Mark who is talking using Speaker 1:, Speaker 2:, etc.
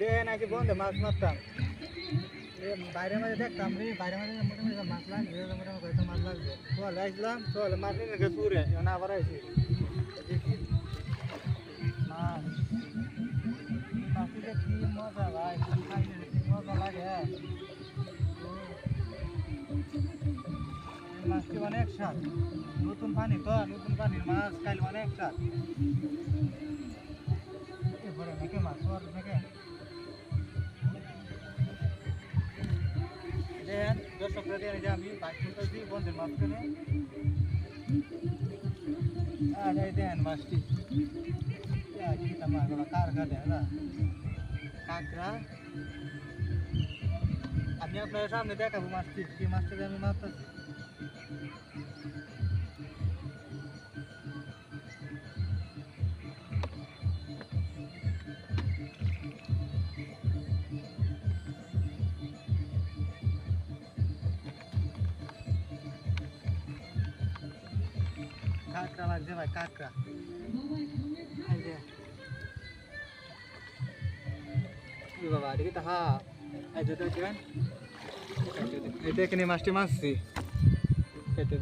Speaker 1: দেন আজকে বন্ধে মাছ মারতাম। বাইরে মাঝে দেখতাম রে বাইরে মাঝে মোটামুটি মাছ লাগবে মোটামুটি কয়েকটা মাছ লাগবে চলে, আসলাম, চলে, মাছ নিয়ে সুরে এখন আবার মাছটা কি মজা ভাই মজা লাগে। মাছটি অনেক স্বাদ। নতুন পানি তো, নতুন পানির মাছ খাইলে অনেক স্বাদ। এরপরে মেকে মাছ দেন, দর্শকরা যে আমি বাইক করতেছি বন্ধের মাঝখানে। আর এই দেন মাছটি। কিটা মাছ ওরা কার কাটে না? কাঁকড়া। আমি আপনার সামনে দেখাবো মাছটি, কি মাছটাকে আমি মারতেছি। কাঁকড়া লাগছে ভাই, কাঁকড়া। বাবা দেখি তো হ্যাঁ এই যে দেখেন এই দেখেন এই মাছটি মাছছি কেটে